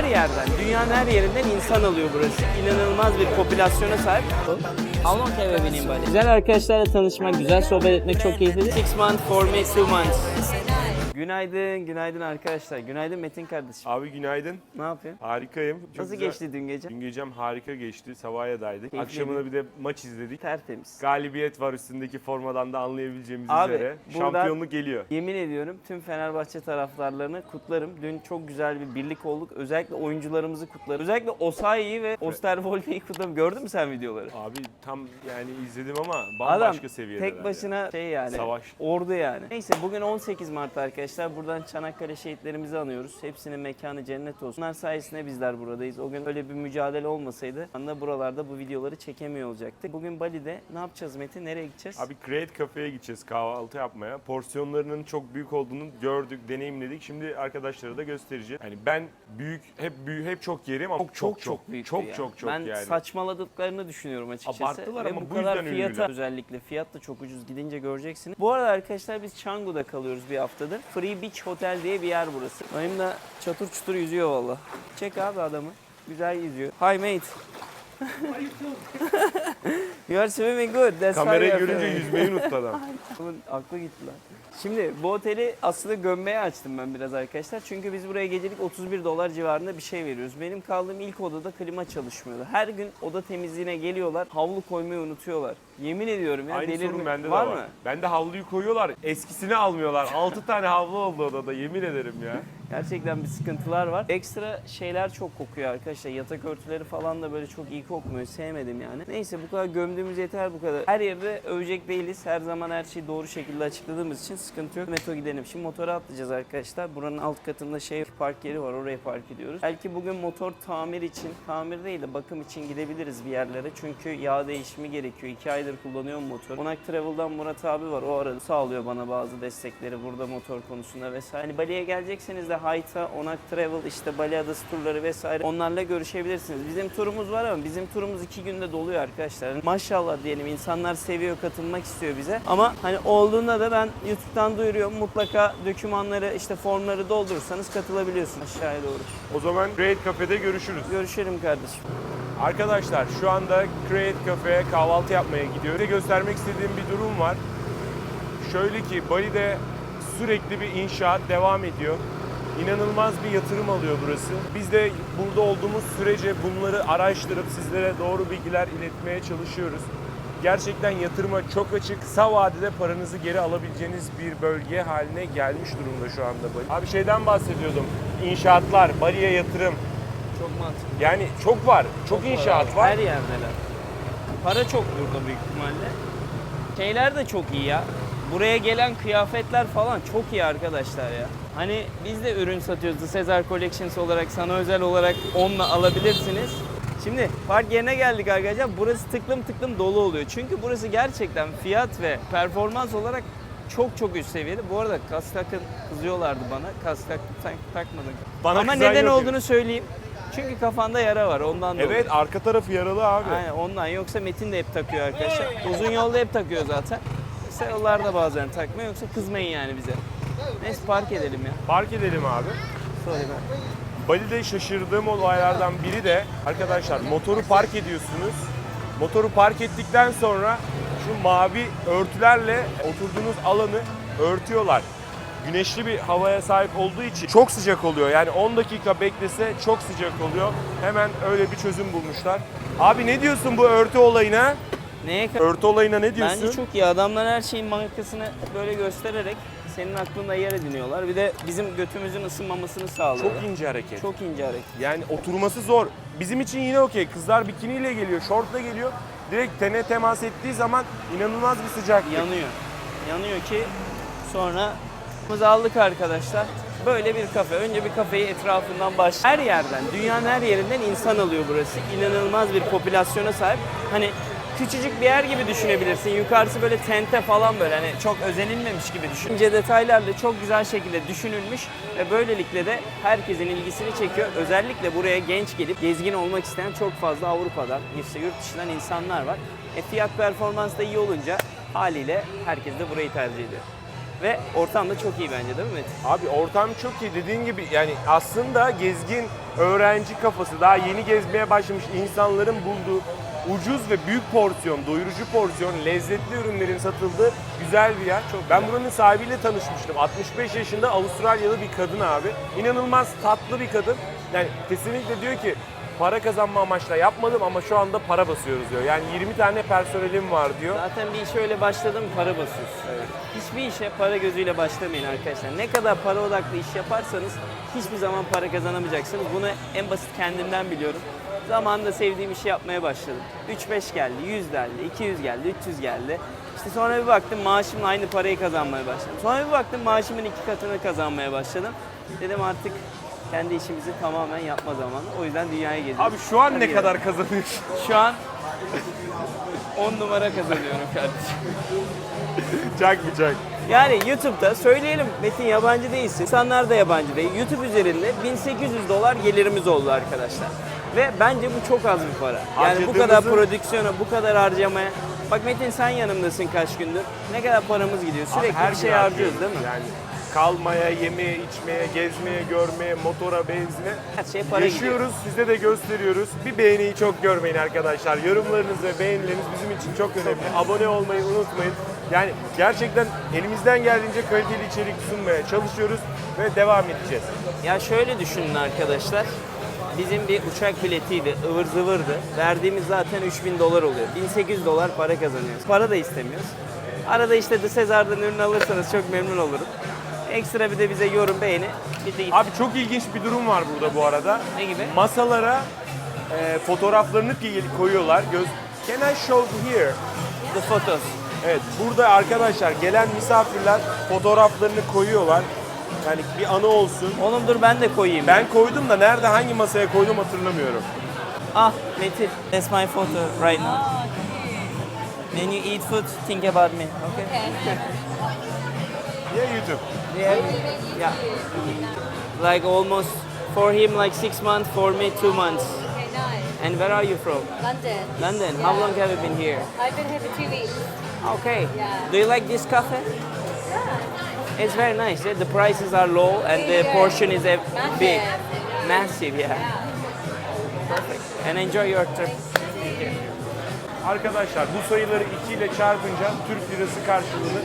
Her yerden, dünyanın her yerinden insan alıyor burası. İnanılmaz bir popülasyona sahip. How long have you been in Bali? Güzel arkadaşlarla tanışmak, güzel sohbet etmek çok keyifli. Six months for me, two months. Günaydın, günaydın arkadaşlar. Günaydın Metin kardeşim. Abi günaydın. Ne yapıyorsun? Harikayım. Çok Nasıl güzel. geçti dün gece? Dün gecem harika geçti. Savaya'daydık. Keyifli Akşamına bir de maç izledik. Tertemiz. Galibiyet var üstündeki formadan da anlayabileceğimiz Abi, üzere. Şampiyonluk geliyor. Yemin ediyorum tüm Fenerbahçe taraftarlarını kutlarım. Dün çok güzel bir birlik olduk. Özellikle oyuncularımızı kutlarım. Özellikle Osayi'yi ve Osterwolde'yi kutlarım. Gördün mü sen videoları? Abi tam yani izledim ama Adam bambaşka seviyedeler. tek başına şey yani. Savaş. Ordu yani. Neyse bugün 18 Mart arkadaşlar. Buradan Çanakkale şehitlerimizi anıyoruz. Hepsinin mekanı cennet olsun. Onlar sayesinde bizler buradayız. O gün öyle bir mücadele olmasaydı anda buralarda bu videoları çekemiyor olacaktık. Bugün Bali'de ne yapacağız Metin? Nereye gideceğiz? Abi Create Cafe'ye gideceğiz kahvaltı yapmaya. Porsiyonlarının çok büyük olduğunu gördük, deneyimledik. Şimdi arkadaşlara da göstereceğiz. Yani ben büyük, hep büyük, hep çok yerim ama çok çok çok büyük çok ya. çok çok ben yani. saçmaladıklarını düşünüyorum açıkçası. Abarttılar Ve ama bu bu kadar fiyata ünlüler. özellikle fiyat da çok ucuz gidince göreceksiniz. Bu arada arkadaşlar biz Canggu'da kalıyoruz bir haftadır. Free Beach Hotel diye bir yer burası. Benim de çatır çutur yüzüyor valla. Çek abi adamı. Güzel yüzüyor. Hi mate. you are swimming good. That's why Kamerayı you are görünce yüzmeyi unuttu adam. Aklı gitti lan. Şimdi bu oteli aslında gömmeye açtım ben biraz arkadaşlar. Çünkü biz buraya gecelik 31 dolar civarında bir şey veriyoruz. Benim kaldığım ilk odada klima çalışmıyordu. Her gün oda temizliğine geliyorlar. Havlu koymayı unutuyorlar. Yemin ediyorum ya Aynı delirme. sorun bende var de var. mı? Bende havluyu koyuyorlar, eskisini almıyorlar. 6 tane havlu oldu odada yemin ederim ya. Gerçekten bir sıkıntılar var. Ekstra şeyler çok kokuyor arkadaşlar. Yatak örtüleri falan da böyle çok iyi kokmuyor. Sevmedim yani. Neyse bu kadar gömdüğümüz yeter bu kadar. Her yerde övecek değiliz. Her zaman her şeyi doğru şekilde açıkladığımız için sıkıntı yok. Meto gidelim. Şimdi motora atlayacağız arkadaşlar. Buranın alt katında şey park yeri var. Oraya park ediyoruz. Belki bugün motor tamir için, tamir değil de bakım için gidebiliriz bir yerlere. Çünkü yağ değişimi gerekiyor. 2 aydır kullanıyorum motor. Onak Travel'dan Murat abi var. O arada sağlıyor bana bazı destekleri burada motor konusunda vesaire. Hani Bali'ye gelecekseniz de Hayta, Onak Travel, işte Bali Adası turları vesaire onlarla görüşebilirsiniz. Bizim turumuz var ama bizim turumuz iki günde doluyor arkadaşlar. Maşallah diyelim insanlar seviyor, katılmak istiyor bize. Ama hani olduğunda da ben YouTube'dan duyuruyorum. Mutlaka dokümanları, işte formları doldurursanız katılabiliyorsunuz aşağıya doğru. O zaman Create Cafe'de görüşürüz. Görüşelim kardeşim. Arkadaşlar şu anda Create Cafe'ye kahvaltı yapmaya gidiyor. Size göstermek istediğim bir durum var. Şöyle ki Bali'de sürekli bir inşaat devam ediyor. İnanılmaz bir yatırım alıyor burası. Biz de burada olduğumuz sürece bunları araştırıp sizlere doğru bilgiler iletmeye çalışıyoruz. Gerçekten yatırıma çok açık, kısa vadede paranızı geri alabileceğiniz bir bölge haline gelmiş durumda şu anda Bali. Abi şeyden bahsediyordum. İnşaatlar, Bali'ye yatırım. Çok mantıklı. Yani çok var, çok inşaat var. Her yerdeler. Para çok burada büyük ihtimalle. Şeyler de çok iyi ya. Buraya gelen kıyafetler falan çok iyi arkadaşlar ya. Hani biz de ürün satıyoruz. The Caesar Collections olarak, sana özel olarak onunla alabilirsiniz. Şimdi park yerine geldik arkadaşlar. Burası tıklım tıklım dolu oluyor. Çünkü burası gerçekten fiyat ve performans olarak çok çok üst seviyede. Bu arada kas takın kızıyorlardı bana. Kas tak, tak, takmadın. Bana Ama neden olduğunu söyleyeyim. Çünkü kafanda yara var ondan dolayı. Evet arka tarafı yaralı abi. Aynen ondan. Yoksa Metin de hep takıyor arkadaşlar. Uzun yolda hep takıyor zaten. Kısa yollarda bazen takmıyor. Yoksa kızmayın yani bize. Neyse park edelim ya. Park edelim abi. Sorry ben. Bali'de şaşırdığım olaylardan biri de arkadaşlar motoru park ediyorsunuz. Motoru park ettikten sonra şu mavi örtülerle oturduğunuz alanı örtüyorlar. Güneşli bir havaya sahip olduğu için çok sıcak oluyor. Yani 10 dakika beklese çok sıcak oluyor. Hemen öyle bir çözüm bulmuşlar. Abi ne diyorsun bu örtü olayına? Neye Örtü olayına ne diyorsun? Bence çok iyi. Adamlar her şeyin markasını böyle göstererek senin aklında yer ediniyorlar. Bir de bizim götümüzün ısınmamasını sağlıyorlar. Çok ince hareket. Çok ince hareket. Yani oturması zor. Bizim için yine okey. Kızlar bikiniyle geliyor, şortla geliyor. Direkt tene temas ettiği zaman inanılmaz bir sıcaklık. Yanıyor. Yanıyor ki sonra biz aldık arkadaşlar. Böyle bir kafe. Önce bir kafeyi etrafından baş. Her yerden, dünyanın her yerinden insan alıyor burası. İnanılmaz bir popülasyona sahip. Hani küçücük bir yer gibi düşünebilirsin. Yukarısı böyle tente falan böyle hani çok özenilmemiş gibi düşün. İnce detaylarla çok güzel şekilde düşünülmüş ve böylelikle de herkesin ilgisini çekiyor. Özellikle buraya genç gelip gezgin olmak isteyen çok fazla Avrupa'dan, işte yurt dışından insanlar var. E fiyat performans da iyi olunca haliyle herkes de burayı tercih ediyor. Ve ortam da çok iyi bence değil mi Metin? Abi ortam çok iyi dediğin gibi yani aslında gezgin öğrenci kafası daha yeni gezmeye başlamış insanların bulduğu ucuz ve büyük porsiyon, doyurucu porsiyon, lezzetli ürünlerin satıldığı güzel bir yer. Çok ben buranın sahibiyle tanışmıştım. 65 yaşında Avustralyalı bir kadın abi. İnanılmaz tatlı bir kadın. Yani kesinlikle diyor ki para kazanma amaçla yapmadım ama şu anda para basıyoruz diyor. Yani 20 tane personelim var diyor. Zaten bir işe öyle başladım para basıyorsun. Hiçbir işe para gözüyle başlamayın arkadaşlar. Ne kadar para odaklı iş yaparsanız hiçbir zaman para kazanamayacaksınız. Bunu en basit kendimden biliyorum. Zamanında sevdiğim işi yapmaya başladım. 3-5 geldi, 100 geldi, 200 geldi, 300 geldi. İşte sonra bir baktım maaşımla aynı parayı kazanmaya başladım. Sonra bir baktım maaşımın iki katını kazanmaya başladım. Dedim artık kendi işimizi tamamen yapma zamanı. O yüzden dünyaya geziyorum. Abi şu an ne gidelim. kadar kazanıyorsun? Şu an 10 numara kazanıyorum kardeşim. Çak bıçak. Yani YouTube'da söyleyelim Metin yabancı değilsin. İnsanlar da yabancı değil. YouTube üzerinde 1800 dolar gelirimiz oldu arkadaşlar. Ve bence bu çok az bir para. Yani bu kadar Harcadığımızın- prodüksiyona, bu kadar harcamaya. Bak Metin sen yanımdasın kaç gündür. Ne kadar paramız gidiyor. Sürekli Her bir şey gün harcıyoruz değil mi? Yani kalmaya, yemeye, içmeye, gezmeye, görmeye, motora, benzine Her şey para gidiyor. yaşıyoruz. Size de gösteriyoruz. Bir beğeniyi çok görmeyin arkadaşlar. Yorumlarınız ve beğenileriniz bizim için çok önemli. Abone olmayı unutmayın. Yani gerçekten elimizden geldiğince kaliteli içerik sunmaya çalışıyoruz ve devam edeceğiz. Ya şöyle düşünün arkadaşlar. Bizim bir uçak biletiydi, ıvır zıvırdı. Verdiğimiz zaten 3000 dolar oluyor. 1800 dolar para kazanıyoruz. Para da istemiyoruz. Arada işte The Sezar'dan ürün alırsanız çok memnun olurum. Ekstra bir de bize yorum beğeni. Bir de Abi çok ilginç bir durum var burada bu arada. Ne gibi? Masalara e, fotoğraflarını koyuyorlar. Göz Can I show here? the photos. Evet, burada arkadaşlar gelen misafirler fotoğraflarını koyuyorlar. Yani bir anı olsun. Oğlum dur ben de koyayım. Ben koydum da nerede hangi masaya koydum hatırlamıyorum. Ah Metin, that's my photo right now. When you eat food, think about me, okay? Ya YouTube. Yeah. yeah. Like almost, for him like six months, for me two months. Okay, nice. And where are you from? London. London. How long have you been here? I've been here for two weeks. Okay. Yeah. Do you like this cafe? Yeah. It's very nice. yeah. The prices are low and the Yeah. portion is a big, Massive. massive. Yeah. Perfect. And enjoy your trip. Arkadaşlar bu sayıları 2 ile çarpınca Türk lirası karşılığını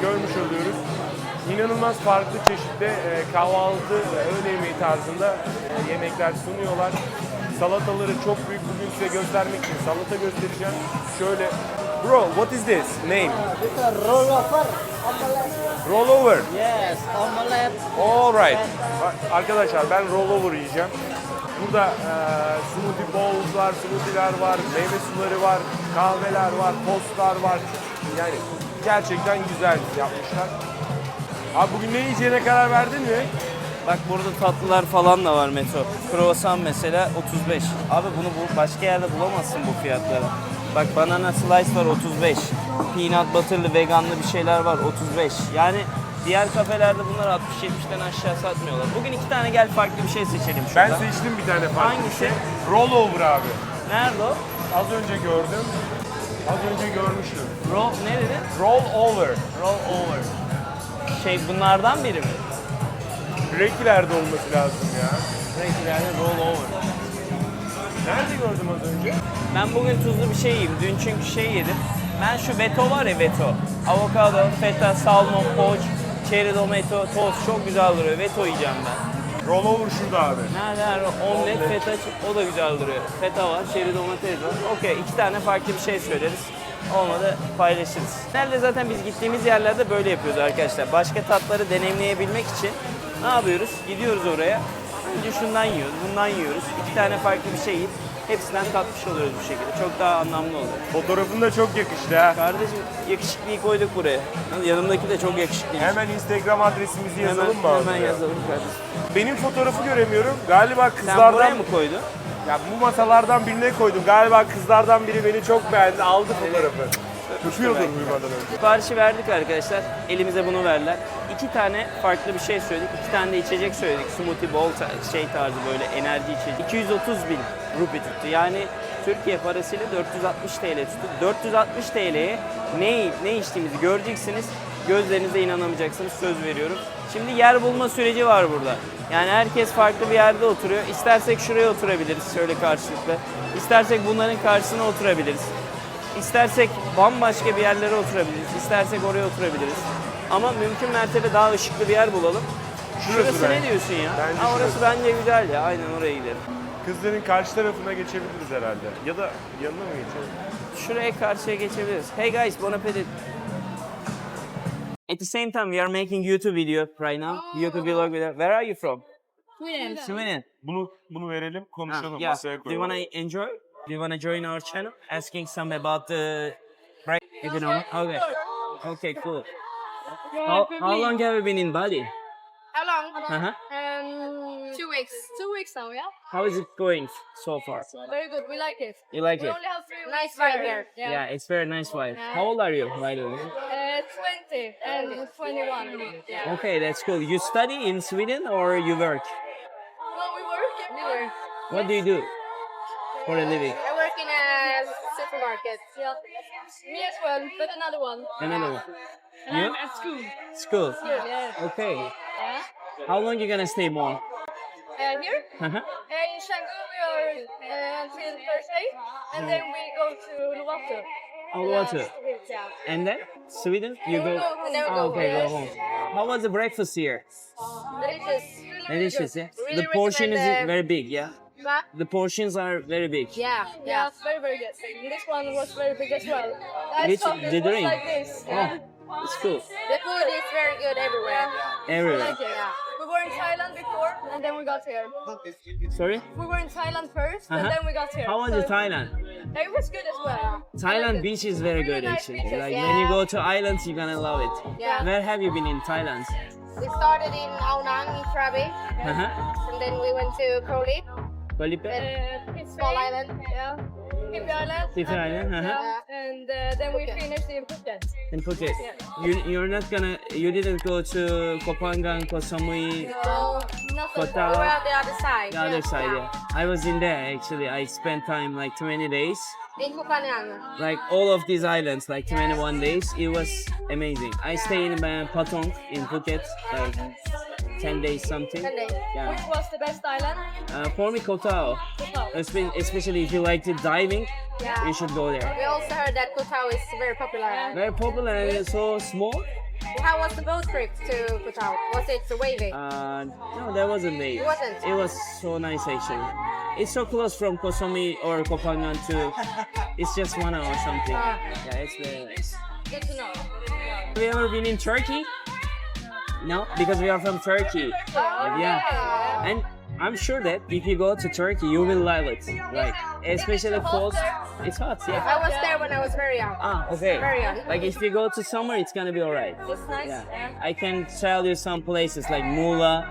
görmüş oluyoruz. İnanılmaz farklı çeşitli e, kahvaltı ve öğle yemeği tarzında e, yemekler sunuyorlar. Salataları çok büyük. Bugün size göstermek için salata göstereceğim. Şöyle Bro, what is this name? It's a rollover. Rollover. Yes, omelette. Alright. Ar- Arkadaşlar ben rollover yiyeceğim. Burada e, smoothie bowls var, smoothie'ler var, meyve suları var, kahveler var, tostlar var. Yani gerçekten güzel yapmışlar. Abi bugün ne yiyeceğine karar verdin mi? Bak burada tatlılar falan da var Meto. Kruvasan mesela 35. Abi bunu bu başka yerde bulamazsın bu fiyatlara. Bak banana slice var 35. Peanut butterlı veganlı bir şeyler var 35. Yani diğer kafelerde bunlar 60-70'den aşağı satmıyorlar. Bugün iki tane gel farklı bir şey seçelim Ben şurada. seçtim bir tane farklı Hangisi? bir şey. Rollover abi. Nerede o? Az önce gördüm. Az önce görmüştüm. Roll, ne dedi? Roll over. Roll over. Şey bunlardan biri mi? Rekiler'de olması lazım ya. Renklerle roll over. Nerede gördüm az önce? Ben bugün tuzlu bir şey yiyeyim. Dün çünkü şey yedim. Ben şu veto var ya veto. Avokado, feta, salmon, poğaç, cherry tomato, tost çok güzel duruyor. Veto yiyeceğim ben. Rollover şurada abi. Nerede? Nerede? Omlet, feta, o da güzel duruyor. Feta var, cherry domates var. Okey, iki tane farklı bir şey söyleriz. Olmadı paylaşırız. Nerede zaten biz gittiğimiz yerlerde böyle yapıyoruz arkadaşlar. Başka tatları deneyimleyebilmek için ne yapıyoruz? Gidiyoruz oraya. Önce şundan yiyoruz, bundan yiyoruz. İki tane farklı bir şey yiyip hepsinden tatmış oluyoruz bu şekilde. Çok daha anlamlı oluyor. Fotoğrafın da çok yakıştı ha. Kardeşim yakışıklıyı koyduk buraya. Yanımdaki de çok yakışıklı. Hemen Instagram adresimizi hemen, yazalım mı abi? hemen yazalım kardeşim. Benim fotoğrafı göremiyorum. Galiba Sen kızlardan buraya mı koydun? ya bu masalardan birine koydum. Galiba kızlardan biri beni çok beğendi. Aldı fotoğrafı. Uyumadan önce. Siparişi verdik arkadaşlar. Elimize bunu verdiler. İki tane farklı bir şey söyledik. İki tane de içecek söyledik. Smoothie bowl şey tarzı böyle enerji içecek. 230 bin rupi tuttu. Yani Türkiye parasıyla 460 TL tuttu. 460 TL'ye ne, ne içtiğimizi göreceksiniz. Gözlerinize inanamayacaksınız söz veriyorum. Şimdi yer bulma süreci var burada. Yani herkes farklı bir yerde oturuyor. İstersek şuraya oturabiliriz şöyle karşılıklı. İstersek bunların karşısına oturabiliriz. İstersek bambaşka bir yerlere oturabiliriz. İstersek oraya oturabiliriz. Ama mümkün mertebe daha ışıklı bir yer bulalım. Şurası Şurası ne diyorsun ya? Bence ha, orası şurası. bence güzel ya. Aynen oraya gidelim. Kızların karşı tarafına geçebiliriz herhalde. Ya da yanına mı geçelim? Şuraya karşıya geçebiliriz. Hey guys, bon appetit. At the same time, we are making YouTube video right now. YouTube vlog video. Where are you from? Sweden. Sweden. Bunu bunu verelim, konuşalım, yeah. masaya Do you koyalım. wanna enjoy? Do you wanna join our channel? Asking some about the right economic. Okay. Okay, cool. How, how long have you been in Bali? How long? Uh-huh. Um, two weeks. Two weeks now, yeah. How is it going so far? Very good. We like it. You like We it? only have three nice vibe here. Yeah. Yeah, it's very nice vibe. Yeah. How old are you, by the way? Uh, 20 and 21. Yeah. Okay, that's cool. You study in Sweden or you work? No, we work. We work. What do you do for a living? I work in a supermarket. Yeah. Me as well, but another one. Another one. And You? I'm at school. School. Good, yeah. Okay. Yeah. How long you gonna stay more? Uh, here? Uh-huh. Uh, in Shanghai we are uh, until Thursday, and then we go to Uluwatu. Uluwatu. Last Yeah. And then Sweden? You go. we go- and then go, okay, go home. How was the breakfast here? Delicious. Really, really Delicious, yeah. Really The portion is uh, very big, yeah. Huh? The portions are very big. Yeah, yeah, very, very good. This one was very big as well. I Which- thought it the drink? like this. Oh, it's cool. The food is very good everywhere. Everywhere. like it, yeah. We were in Thailand before, and then we got here. Sorry? We were in Thailand 1st Uh-huh. and then we got here. How was So it Thailand? It was good as well. Thailand I liked beach is very Really good nice actually. beaches, Like yeah. when you go to islands, you're gonna love it. Yeah. Where have you been in Thailand? We started in Ao Nang in Krabi, Uh-huh. and then we went to Koh Lip, Felipe? uh, small island. Yeah. Phi Phi Island. Phi Phi Island, uh-huh. Yeah. And uh, then we finished in Phuket. In Phuket. Yeah. You, you're not gonna, you didn't go to Kopangan, Koh Samui, No, not so Koh. Tao. We were on the other side. the other side, yeah. I was in there actually. I spent time like 20 days. In Koh Like all of these islands, like 21 days. It was amazing. I stayed in uh, Patong in Phuket, like 10 days something. Ten days. Yeah. Which was the best island? Uh, for me, Koh Tao. Koh Tao. Espe- Especially if you like to diving, Yeah. you should go there. We also heard that Koh Tao is very popular. Very popular and it's so small. How was the boat trip to Koh Tao? Was it wavy? Uh, no, that wasn't me. It wasn't? It was so nice actually. It's so close from Kosomi or Kopangan to. It's just one hour or something. Ah. Yeah, it's very nice. Good to know. Have you ever been in Turkey? No, because we are from Turkey. Yeah, and I'm sure that if you go to Turkey, you will love it. Like especially falls. It's hot, yeah. I was there when I was very young. Ah, okay. Very young. Like if you go to summer, it's gonna be alright. It's nice. Yeah. I can tell you some places like Muğla,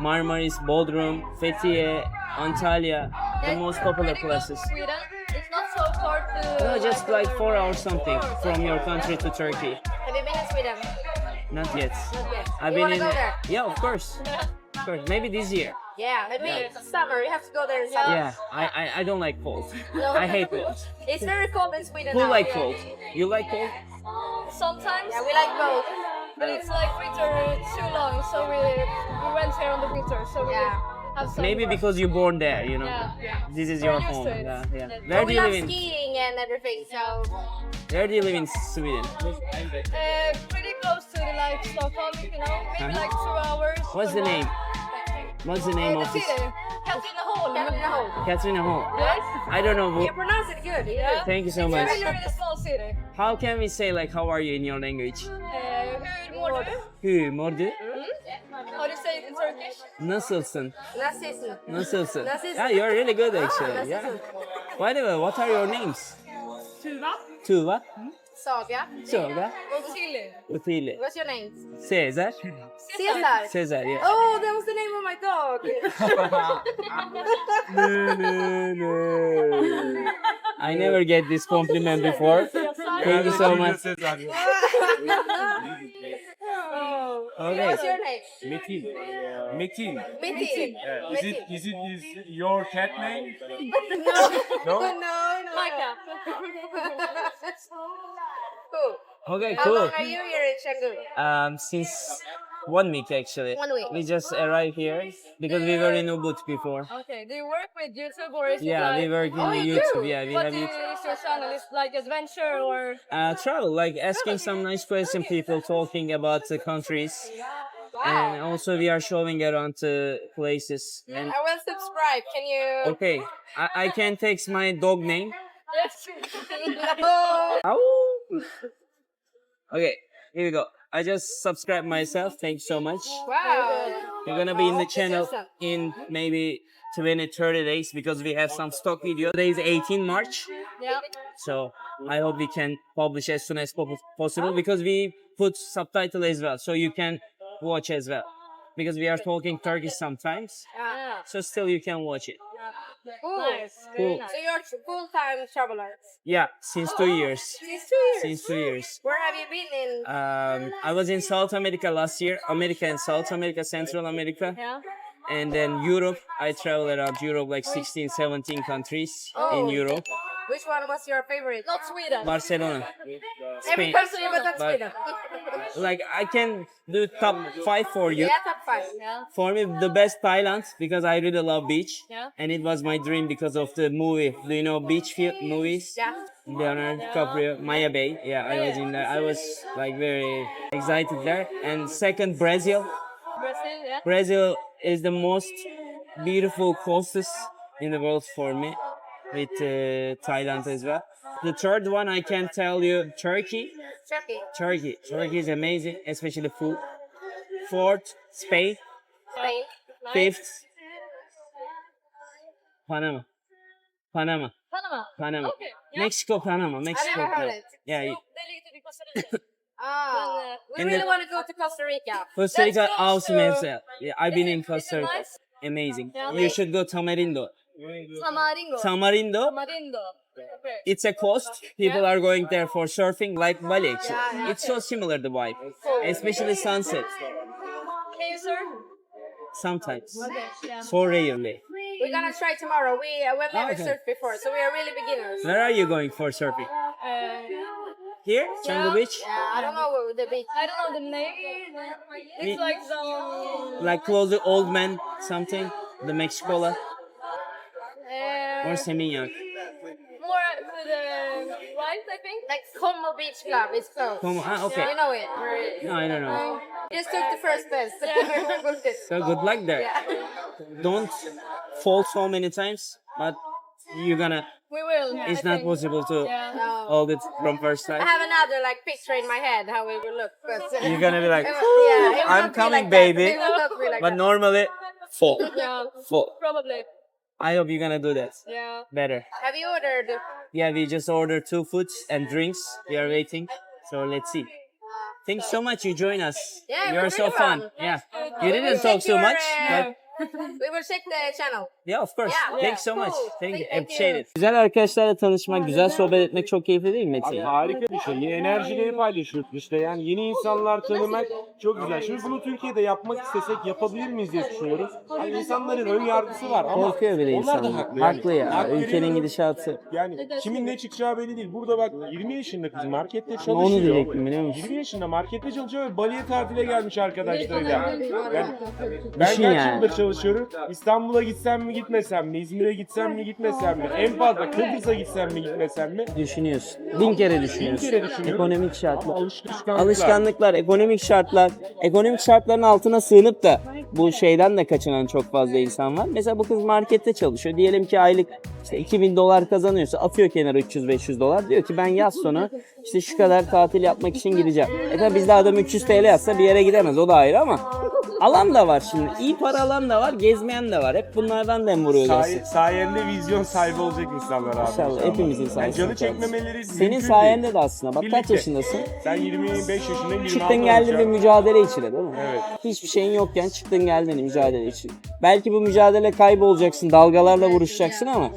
Marmaris, Bodrum, Fethiye, Antalya, the most popular pretty close to places. Sweden. It's not so far to. No, just like four hours something from your country to Turkey. Have you been in Sweden? Not yet. Not yet. I've you been wanna in. go there? Yeah, of course. Of course. Maybe this year. Yeah, maybe summer. You have to go there in summer. Yeah, I I, I don't like cold. No. I hate cold. It's very cold in Sweden Who now. like yeah. cold? You like cold? Sometimes. Yeah, we like both. But it's like winter too long, so we we went here on the winter, so we have some. Maybe because you're born there, you know. Yeah, yeah. This is We're your used home. to it. Yeah, yeah. Yeah. Where But do we you love live in? skiing and everything, so Where do you live in Sweden? uh, pretty close to the like Stockholm, you know, maybe Uh-huh. like two hours. What's the or name? What's the name Uh, of the this? city, Katrineholm. Katrineholm. Katrina Hall. Yes. I don't know. You pronounce it good. Yeah. Thank you so It's a much. really, really small city. How can we say like how are you in your language? Uh, hur mår du? Hur mår du? How do you say it in Turkish? Nasılsın? Nasılsın? Nasılsın? Nasılsın? Yeah, you're really good ah, actually. nasılsın? Yeah. By the way, what are your names? Tuva. Tuva, Saga. Soga, Och Tilly. What's your name? Cesar, Cesar. Cesar. Yeah. Oh, that was the name of my dog. No, no, no. I never get this compliment before. Thank you so much. oh. Okay. What's your name? Metin. Metin. Metin. Yeah. Is it is it is your cat name? no. No? no, no. Micah. cool. Okay, How cool. long are you here in Canggu? Um, since one week actually. One week. We just arrived here because we were in Ubud before. Okay. Do you work with YouTube or is Yeah, it like... we work in oh, the you YouTube, Do? yeah, we what have do you YouTube. use your channel? Is like adventure or? Uh, travel, like asking some nice question, people talking about the countries, and also we are showing around the places. And I will subscribe. Can you? okay, I, I can text my dog name. Yes. Ow! Okay, here we go. I just subscribed myself. Thank you so much. Wow. You're gonna be in the channel in maybe 20, 30 days because we have some stock video. Today is 18 March. Yeah. So I hope we can publish as soon as possible because we put subtitle as well, so you can watch as well. Because we are talking Turkish sometimes, Yeah. so still you can watch it. Cool. Nice. Cool. So you're full-time traveler. Yeah, since two years. Since two years. Since two years. Where have you been in? Um, I was in South America last year, America and South America, Central America, yeah. and then Europe. I traveled around Europe, like 16, 17 countries in Oh. Europe. Which one was your favorite? Not Sweden. Barcelona. Every Spain. country but not But- Sweden. Like I can do top five for you. yeah, top five. Yeah. For me, the best Thailand because I really love beach. Yeah. And it was my dream because of the movie. Do you know beach movies? Yeah. Leonardo DiCaprio, Maya Bay. Yeah, I was in there. I was like very excited there. And second, Brazil. Brazil. Yeah. Brazil is the most beautiful coasts in the world for me, with uh, Thailand as well. The third one I can tell you, Turkey. Turkey. Turkey. Turkey is amazing, especially food. Fourth, Spain. Spain. Fifth, Panama. Panama. Panama. Panama. Okay. Yeah. Mexico, Panama. Mexico. never heard Panama. it. Yeah. So, you- they need to Costa Rica. Ah, we And really the- want to go to Costa Rica. Costa Rica, Let's go awesome to as well. Yeah, I've been in Is it Costa Rica. nice? Amazing. Yeah. You should go Tamarindo. Tamarindo. Tamarindo, Tamarindo. Okay. it's a coast. People are going there for surfing, like Bali. actually. Yeah, yeah. It's so similar the vibe, especially sunset. Can you surf? Sometimes, Okay. So rarely. We're gonna try tomorrow. We uh, we've never Okay. surfed before, so we are really beginners. Where are you going for surfing? Uh, Here, Jungle Beach. Yeah, I don't know where the beach. I don't know the name. Me- It's like some. Like close to Old Man, something. The Mexicola Uh, or Seminyak. more to the right, I think. Like Como Beach Club. It's close. Como- ah, okay. You know it. We're- No, I don't know. Just took the first test. Yeah. Booked it. So good luck there. Yeah. Don't fall so many times, but you're gonna. We will. It's I not think. possible to Yeah. No. hold it from first time. I have another like picture in my head how it will look. But, You're gonna be like, yeah, I'm coming, like baby. It will not be like But that. normally, fall, Yeah, fall. probably. I hope you're gonna do that Yeah. better. Have you ordered? Yeah, we just ordered two foods and drinks. We are waiting, so let's see. Thanks so much. You join us. Yeah, You're so fun. Yeah, you didn't talk so much, uh, but We will check the channel. yeah, of course. Yeah. Thanks so Cool. much. Thank you. Thank Appreciate you. it. Güzel arkadaşlarla tanışmak, güzel sohbet etmek çok keyifli değil mi Metin? Abi harika bir şey. Yeni enerjileri paylaşıyoruz işte. Yani yeni insanlar tanımak çok güzel. Şimdi bunu Türkiye'de yapmak istesek yapabilir miyiz diye düşünüyoruz. Hani insanların ön yargısı var ama Korkuyor bile onlar da insanlar. haklı. Yani. Haklı ya. Hak Ülkenin veriyorum. gidişatı. Yani kimin ne çıkacağı belli değil. Burada bak 20 yaşında kız markette çalışıyor. Onu diyecektim biliyor musun? 20 yaşında markette çalışıyor ve Bali'ye tatile gelmiş arkadaşlarıyla. Yani ben Düşün kaç yani. yıldır çalışıyorum. İstanbul'a gitsem mi gitmesem mi? İzmir'e gitsem mi gitmesem mi? En fazla Kıbrıs'a gitsem mi gitmesem mi? Düşünüyorsun. Bin kere düşünüyorsun. kere düşünüyorum. Ekonomik şartlar. Alışkanlıklar. Alışkanlıklar, ekonomik şartlar, ekonomik şartların altına sığınıp da bu şeyden de kaçınan çok fazla insan var. Mesela bu kız markette çalışıyor. Diyelim ki aylık işte 2000 dolar kazanıyorsa atıyor kenara 300-500 dolar. Diyor ki ben yaz sonu işte şu kadar tatil yapmak için gideceğim. E tabi bizde adam 300 TL yazsa bir yere gidemez o da ayrı ama alan da var şimdi. İyi para alan da var, gezmeyen de var. Hep bunlardan dem vuruyorlar. Say- sayende vizyon sahibi olacak insanlar abi. İnşallah hepimizin Yani sayesinde. canı çekmemeleri Senin mümkün sayende değil. de aslında. Bak kaç Birlikte. yaşındasın? Sen 25 yaşındayım. 26 Çıktın geldin bir olacağım. mücadele içine değil mi? Evet. Hiçbir şeyin yokken çıktın geldin mücadele için. Belki bu mücadele kaybolacaksın, dalgalarla vuruşacaksın ama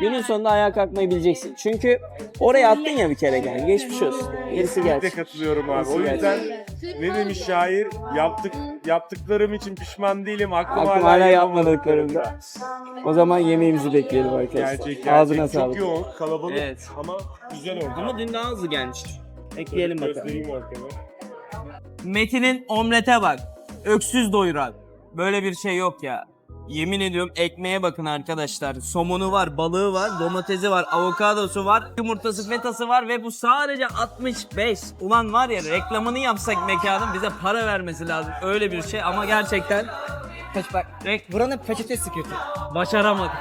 günün sonunda ayağa kalkmayı bileceksin. Çünkü oraya attın ya bir kere yani. Geçmiş olsun. Gerisi de gelsin. katılıyorum abi. O yüzden ne demiş şair? Yaptık yaptıklarım için pişman değilim. Aklım, Aklım hala yapmadıklarımda. O zaman yemeğimizi bekleyelim arkadaşlar. Gerçek gerçek. Ağzına Çok sağlık. yoğun, kalabalık Evet. ama güzel oldu. Ama dün daha hızlı gelmişti. Ekleyelim bakalım. Göstereyim arkama. Metin'in omlete bak. Öksüz doyuran. Böyle bir şey yok ya. Yemin ediyorum ekmeğe bakın arkadaşlar. Somonu var, balığı var, domatesi var, avokadosu var, yumurtası, fetası var ve bu sadece 65. Ulan var ya reklamını yapsak mekanın bize para vermesi lazım. Öyle bir şey ama gerçekten Peç bak. rek Buranın peçete sıkıntı. başaramadık.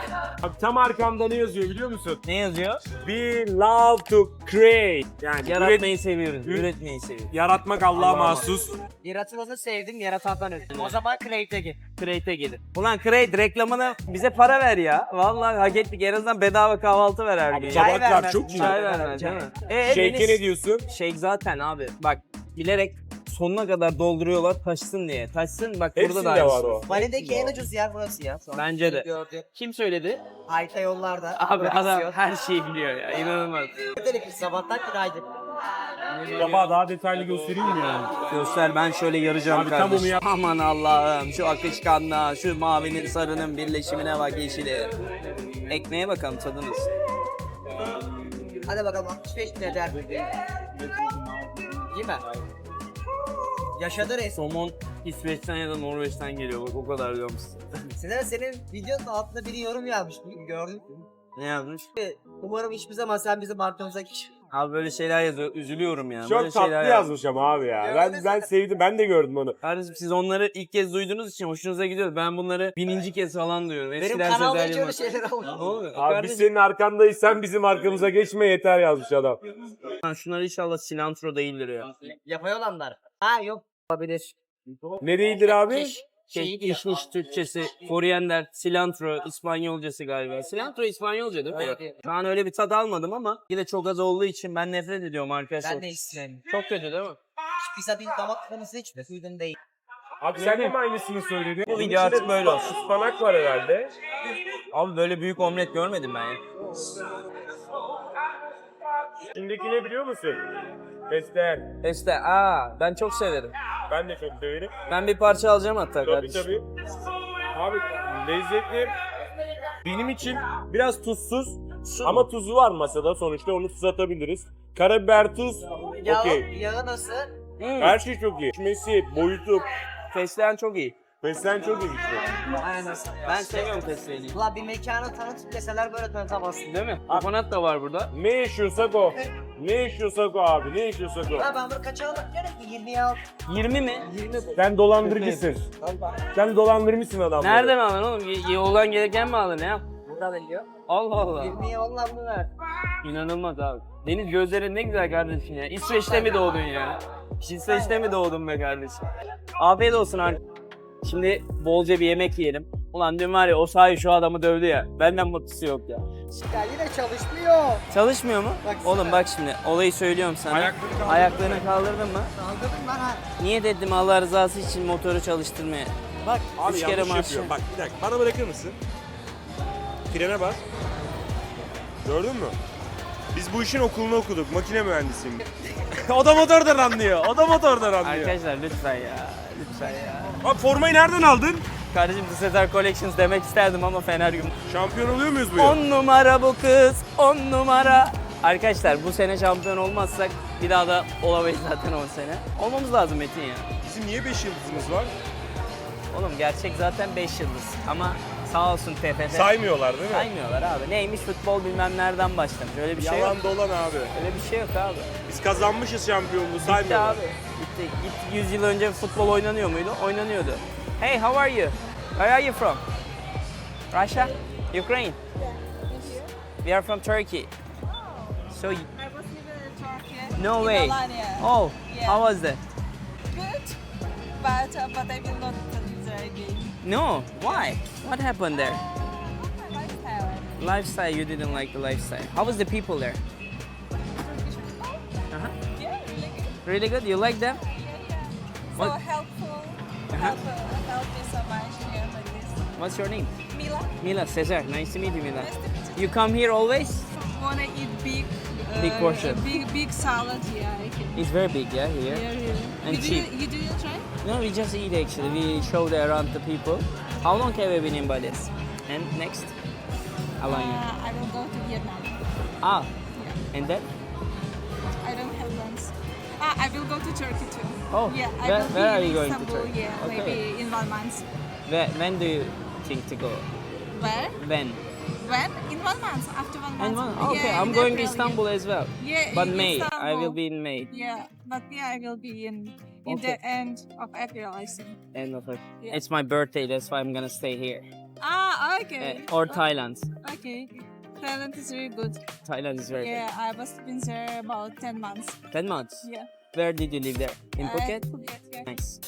Abi tam arkamda ne yazıyor biliyor musun? Ne yazıyor? We love to create. Yani Yaratmayı üret- seviyoruz. üret- Üretmeyi seviyoruz. yaratmak Allah'a mahsus. Yaratılanı sevdim, yaratandan ötürü. O zaman Craig'de git. Crate'e gelin. Ulan Crate reklamını bize para ver ya. Vallahi hak ettik. En azından bedava kahvaltı ver her gün. çay Tabaklar vermez. çok iyi. Çay vermez değil mi? Ee, Shake'e Deniz- ne diyorsun? Shake zaten abi. Bak bilerek sonuna kadar dolduruyorlar taşsın diye. Taşsın bak burada Hepsinde da aynısı. var o. Bali'deki en ucuz yer burası ya. Sonra Bence de. Gördüm. Kim söyledi? Harika yollarda. Abi adam her şeyi biliyor ya. İnanılmaz. Dedik biz sabahtan günaydın. Baba daha detaylı göstereyim mi yani? Göster ben şöyle yarayacağım Abi tam kardeşim. onu yap. Aman Allah'ım şu akışkanla, şu mavinin sarının birleşimine bak yeşili. Ekmeğe bakalım tadınız. Hadi bakalım 65 lira der. Değil mi? Yaşadı resmen. Somon İsveç'ten ya da Norveç'ten geliyor bak o kadar diyorum size. Sinan senin videonun altında biri yorum yazmış. Bugün gördüm. Ne yazmış? Umarım hiçbir zaman sen bizim arkamıza geç. Abi böyle şeyler yazıyor. Üzülüyorum ya. Çok böyle tatlı şeyler yazmış ama abi ya. Ben ben sevdim. Ben de gördüm onu. Kardeşim siz onları ilk kez duyduğunuz için hoşunuza gidiyor. Ben bunları bininci kez falan duyuyorum. Benim Eskiden kanalda Sezer hiç öyle Yılmaz. şeyler. Ne oluyor? Abi biz Kardeşim, senin arkandayız. Sen bizim arkamıza geçme yeter yazmış adam. şunlar inşallah silantro değildir ya. Yapay olanlar. Ha yok. Olabilir. Ne değildir abi? Şey, Şeyi işmiş Türkçesi, koriander, silantro, İspanyolcası galiba. Silantro İspanyolca değil mi? Evet. Şu an öyle bir tat almadım ama yine çok az olduğu için ben nefret ediyorum arkadaşlar. Ben de istiyorum. Çok kötü değil mi? Pizza bir damak konusu hiç uygun değil. Abi sen de mi aynısını söyledin? Bu video artık böyle olsun. Ispanak var herhalde. Abi böyle büyük omlet görmedim ben ya. İçindeki ne biliyor musun? Fesleğen. İşte aa ben çok severim. Ben de çok severim. Ben bir parça alacağım hatta Tabii kardeşim. tabii. Abi lezzetli. Benim için biraz tuzsuz. Ama tuzu var masada sonuçta onu tuz atabiliriz. Karabiber, tuz, Yağı, okey. yağı nasıl? Hmm, Her şey çok iyi. Pişmesi, boyutu. fesleğen çok iyi. Fesleğen çok iyi güçlü. Aynen. Ben seviyorum fesleğeni. Ulan bir mekanı tanıtıp deseler böyle tanıtamazsın. Değil mi? Kokonat da var burada. Ne yaşıyorsak o. Ne yaşıyorsak o abi. Ne yaşıyorsak o. Ha ben bunu kaça almak diyorum ki 20'ye al. 20 mi? 20 Sen dolandırıcısın. Sen dolandırmışsın adamları. Nerede mi aldın oğlum? Y- yoldan gelirken mi aldın ya? Burada veriliyor. Allah Allah. 20'ye valla bunu ver. İnanılmaz abi. Deniz gözlerin ne güzel kardeşim ya. İsveç'te mi doğdun ya? İsveç'te mi doğdun be kardeşim? Afiyet olsun abi. Şimdi bolca bir yemek yiyelim. Ulan dün var ya o sahi şu adamı dövdü ya. Benden mutlusu yok ya. Ya yine çalışmıyor. Çalışmıyor mu? Baksana. Oğlum bak şimdi olayı söylüyorum sana. Ayaklarını kaldır. Ayaklarını kaldırdın mı? Kaldırdım lan ha. Niye dedim Allah rızası için motoru çalıştırmaya? Bak Abi üç kere yanlış marş. yapıyor. Bak bir dakika bana bırakır mısın? Frene bas. Gördün mü? Biz bu işin okulunu okuduk. Makine mühendisiyim. o da motordan anlıyor. O da motordan anlıyor. Arkadaşlar lütfen ya. Lütfen ya. Bak formayı nereden aldın? Kardeşim The Sezer Collections demek isterdim ama Fener gün. Şampiyon oluyor muyuz bu yıl? 10 numara bu kız. 10 numara. Arkadaşlar bu sene şampiyon olmazsak bir daha da olamayız zaten 10 sene. Olmamız lazım Metin ya. Bizim niye 5 yıldızımız var? Oğlum gerçek zaten 5 yıldız. Ama sağ olsun TFF. Saymıyorlar değil mi? Saymıyorlar abi. Neymiş futbol bilmem nereden başlamış. Öyle bir şey yok. Yalan dolan abi. Öyle bir şey yok abi. Biz kazanmışız şampiyonluğu Bitti saymıyorlar. abi. Bitti. Git 100 yıl önce futbol oynanıyor muydu? Oynanıyordu. Hey, how are you? Where are you from? Russia? Ukraine? We are from Turkey. So, y- I was living in Turkey. no in way. Alanya. Oh, Yeah. how was that? Good, but uh, but I will not use there again. No, why? What happened there? My lifestyle. Lifestyle, you didn't like the lifestyle. How was the people there? Uh-huh. Yeah, really good. Really good? You like them? Yeah, yeah. So What- helpful. Uh-huh. Uh, help so much here like this. What's your name? Mila, Mila, Cesar. Nice to meet you, Mila. nice to meet you. You come here always? Wanna eat big? Uh, Big portion. Big big salad. Yeah, I can. It's very big, yeah, here. Yeah, really. And you cheap. Did, you try? No, we just eat actually. We show the around the people. How long have you been in Bali? And next? Alanya. Uh, I will go to Vietnam. Ah, Yeah. and then? I don't have plans. Ah, I will go to Turkey too. Oh, Yeah, I where, will where be are you going to Istanbul. Turkey? Yeah, Okay. maybe in one month. Where, when do you think to go? Where? When? When? In one month. After one month. One? Okay, Yeah, I'm in going to Istanbul as well. Yeah, yeah But in May, I will be in May. Yeah, but yeah, I will be in in Okay. the end of April, I think. End of April. Yeah. It's my birthday, that's why I'm gonna stay here. Ah, okay. Uh, or Thailand. Okay. Thailand is very good. Thailand is very Yeah, I was been there about 10 months. 10 months. Yeah. Where did you live there? In Uh, Phuket? Phuket, yeah. Nice.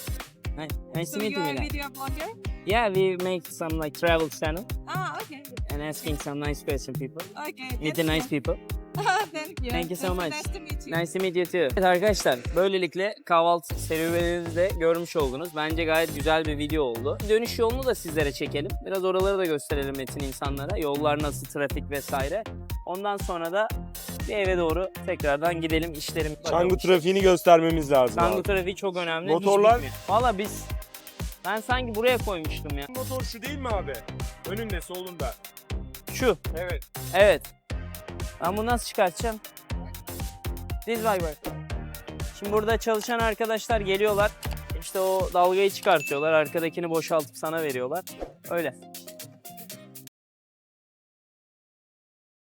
Nice, nice So to meet you you, are a video blogger? Yeah, we make some like travel channel Ah, okay. and asking some nice question people. Okay. Meeting nice people. Thank you. Thank you so much. Nice to meet you. Nice to meet you too. Evet arkadaşlar böylelikle kahvaltı serüveninizi de görmüş oldunuz. Bence gayet güzel bir video oldu. Dönüş yolunu da sizlere çekelim. Biraz oraları da gösterelim Metin insanlara. Yollar nasıl, trafik vesaire. Ondan sonra da bir eve doğru tekrardan gidelim işlerim. Çangu trafiğini göstermemiz lazım Çangu abi. trafiği çok önemli. Motorlar-. Valla biz ben sanki buraya koymuştum ya. Motor şu değil mi abi? Önünde, solunda. Şu. Evet. Evet. Ben bunu nasıl çıkartacağım? This way bak. Şimdi burada çalışan arkadaşlar geliyorlar. İşte o dalgayı çıkartıyorlar. Arkadakini boşaltıp sana veriyorlar. Öyle.